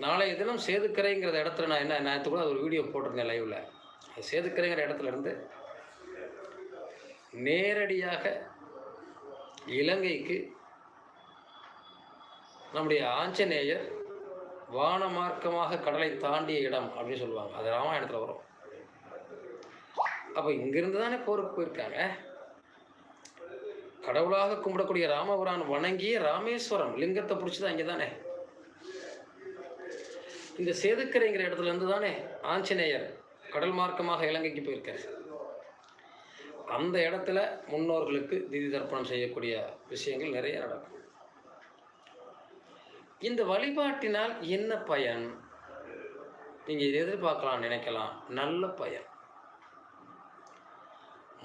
நாளைய தினம் சேதுக்கரைங்கிற இடத்துல நான் என்ன நேற்று கூட ஒரு வீடியோ போட்டிருந்தேன் லைவில் சேதுக்கரைங்கிற இடத்துல இருந்து நேரடியாக இலங்கைக்கு நம்முடைய ஆஞ்சநேயர் வானமார்க்கமாக கடலை தாண்டிய இடம் அப்படின்னு சொல்லுவாங்க. அது ராமாயணத்தில் வரும். அப்போ இங்கிருந்து தானே போருக்கு போயிருக்காங்க. கடவுளாக கும்பிடக்கூடிய ராமபுரான் வணங்கிய ராமேஸ்வரம் லிங்கத்தை பிடிச்சது அங்கே தானே? இந்த சேதுக்கரைங்கிற இடத்துல இருந்து தானே ஆஞ்சநேயர் கடல் மார்க்கமாக இலங்கைக்கு போயிருக்கார். அந்த இடத்துல முன்னோர்களுக்கு திதி தர்ப்பணம் செய்யக்கூடிய விஷயங்கள் நிறைய நடக்கும். இந்த வழிபாட்டினால் என்ன பயன்? நீங்கள் எதிர்பார்க்கலாம் நினைக்கலாம். நல்ல பயன்.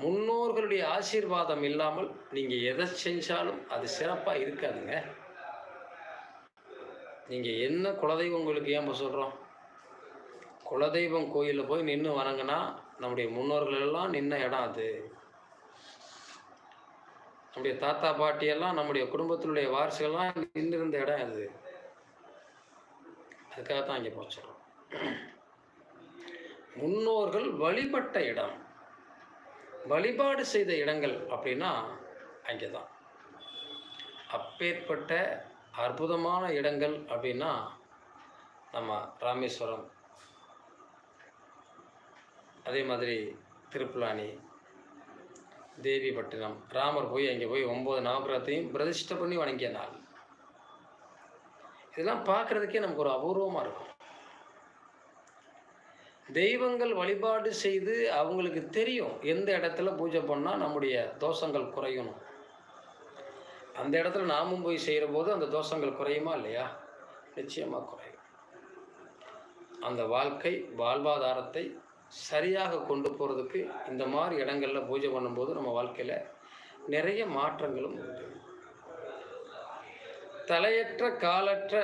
முன்னோர்களுடைய ஆசீர்வாதம் இல்லாமல் நீங்கள் எதை செஞ்சாலும் அது சிறப்பாக இருக்காதுங்க. நீங்கள் என்ன குலதெய்வம் உங்களுக்கு ஏன் சொல்கிறோம் குலதெய்வம் கோயிலில் போய் நின்று வணங்கினா நம்முடைய முன்னோர்கள் எல்லாம் நின்ன இடம் அது. நம்முடைய தாத்தா பாட்டியெல்லாம் நம்முடைய குடும்பத்தினுடைய வாரிசுகள்லாம் நின்றிருந்த இடம் அது. அதுக்காக தான் இங்கே போச்சுறோம் முன்னோர்கள் வழிபட்ட இடம். வழிபாடு செய்த இடங்கள் அப்படின்னா அங்கே தான் அப்பேற்பட்ட அற்புதமான இடங்கள் அப்படின்னா நம்ம ராமேஸ்வரம். அதே மாதிரி திருப்புலானி தேவிப்பட்டினம். ராமர் போய் அங்கே போய் ஒம்பது நவகிரகத்தையும் பிரதிஷ்டை பண்ணி வணங்கிய நாள். இதெல்லாம் பார்க்குறதுக்கே நமக்கு ஒரு அபூர்வமாக இருக்கும். தெய்வங்கள் வழிபாடு செய்து அவங்களுக்கு தெரியும் எந்த இடத்துல பூஜை பண்ணால் நம்முடைய தோஷங்கள் குறையணும். அந்த இடத்துல நாமும் போய் செய்கிற போது அந்த தோஷங்கள் குறையுமா இல்லையா? நிச்சயமாக குறையும். அந்த வாழ்க்கை வாழ்வாதாரத்தை சரியாக கொண்டு போகிறதுக்கு இந்த மாதிரி இடங்களில் பூஜை பண்ணும்போது நம்ம வாழ்க்கையில் நிறைய மாற்றங்களும் உண்டு. தலையற்ற காலற்ற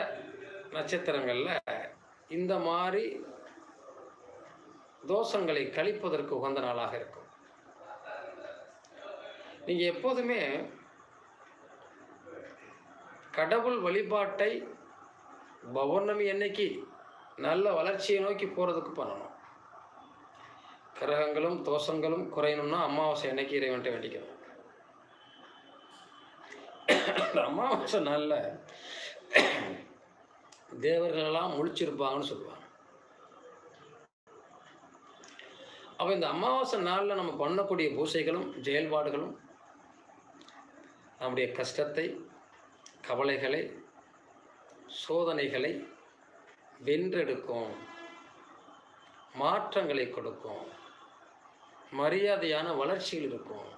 நட்சத்திரங்களில் இந்த மாதிரி தோஷங்களை கழிப்பதற்கு உகந்த நாளாக இருக்கும். நீங்கள் எப்போதுமே கடவுள் வழிபாட்டை பௌர்ணமி அன்னைக்கு நல்ல வளர்ச்சியை நோக்கி போகிறதுக்கு பண்ணணும். கிரகங்களும் தோஷங்களும் குறையணும்னா அமாவாசை அன்னைக்கு இறைவன்ட்ட வேண்டிக்கணும். அமாவாசை நாளில் தேவர்களெல்லாம் முழிச்சிருப்பாங்கன்னு சொல்லுவாங்க. அப்போ இந்த அமாவாசை நாளில் நம்ம பண்ணக்கூடிய பூசைகளும் செயல்பாடுகளும் நம்முடைய கஷ்டத்தை கவலைகளை சோதனைகளை வென்றெடுக்கும். மாற்றங்களை கொடுக்கும். மரியாதையான வளர்ச்சிகள் இருக்கும்.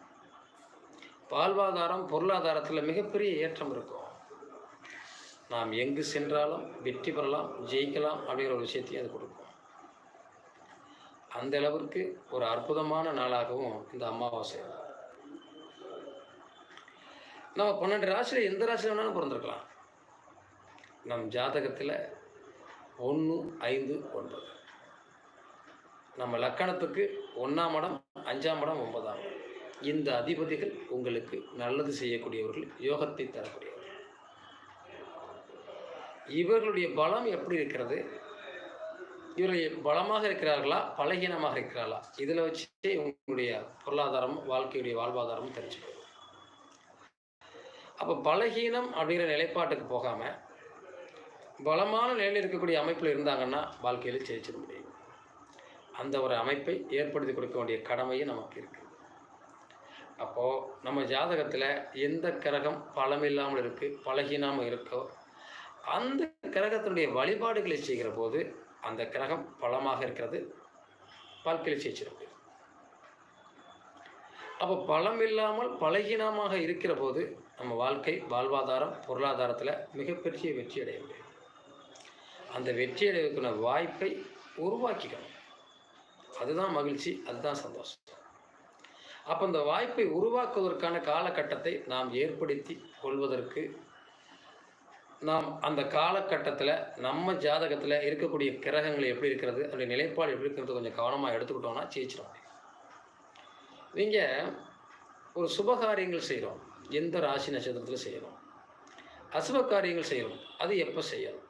வாழ்வாதாரம் பொருளாதாரத்தில் மிகப்பெரிய ஏற்றம் இருக்கும். நாம் எங்கு சென்றாலும் வெற்றி பெறலாம் ஜெயிக்கலாம் அப்படிங்கிற ஒரு விஷயத்தையும் அது கொடுக்கும். அந்த அளவிற்கு ஒரு அற்புதமான நாளாகவும் இந்த அமாவாசை நம்ம பன்னெண்டு ராசியில் எந்த ராசியில் வேணாலும் பிறந்திருக்கலாம். நம் ஜாதகத்தில் ஒன்று ஐந்து ஒன்பது. நம்ம லக்கணத்துக்கு ஒன்றாம் இடம் அஞ்சாம் இடம் ஒன்பதாம் இடம். இந்த அதிபதிகள் உங்களுக்கு நல்லது செய்யக்கூடியவர்கள் யோகத்தை தரக்கூடியவர்கள். இவர்களுடைய பலம் எப்படி இருக்கிறது? இவர்கள் பலமாக இருக்கிறார்களா? பலகீனமாக இருக்கிறார்களா? இதில் வச்சு உங்களுடைய பொருளாதாரம் வாழ்க்கையுடைய வாழ்வாதாரமும் தெரிஞ்சுக்கணும். அப்போ பலகீனம் அப்படிங்கிற நிலைப்பாட்டுக்கு போகாமல் பலமான நிலையில் இருக்கக்கூடிய அமைப்பில் இருந்தாங்கன்னா வாழ்க்கையில் ஜெயிச்சிட முடியும். அந்த ஒரு அமைப்பை ஏற்படுத்தி கொடுக்க வேண்டிய கடமையும் நமக்கு இருக்குது அப்போது நம்ம ஜாதகத்தில் எந்த கிரகம் பலமில்லாமல் இருக்குது பலகீனாமல் இருக்கோ அந்த கிரகத்தினுடைய வழிபாடுகளை செய்கிற போது அந்த கிரகம் பலமாக இருக்கிறது வாழ்க்கையில் ஜெயிச்சிட முடியும். அப்போ பலம் இல்லாமல் பலகீனமாக இருக்கிற போது நம்ம வாழ்க்கை வாழ்வாதாரம் பொருளாதாரத்தில் மிகப்பெரிய வெற்றி அடைய முடியும். அந்த வெற்றி அடைவதற்கான வாய்ப்பை உருவாக்கிக்கணும். அதுதான் மகிழ்ச்சி அதுதான் சந்தோஷம். அப்போ அந்த வாய்ப்பை உருவாக்குவதற்கான காலகட்டத்தை நாம் ஏற்படுத்தி கொள்வதற்கு நாம் அந்த காலகட்டத்தில் நம்ம ஜாதகத்தில் இருக்கக்கூடிய கிரகங்கள் எப்படி இருக்கிறது அதனுடைய நிலைப்பாடு எப்படி இருக்கிறது கொஞ்சம் கவனமாக எடுத்துக்கிட்டோம்னா ஜெயிச்சிடும் நீங்கள் ஒரு சுபகாரியங்கள் செய்கிறோம் எந்த ராசி நட்சத்திரத்தில் செய்கிறோம் அசுப காரியங்கள் செய்கிறோம் அது எப்போ செய்யணும்?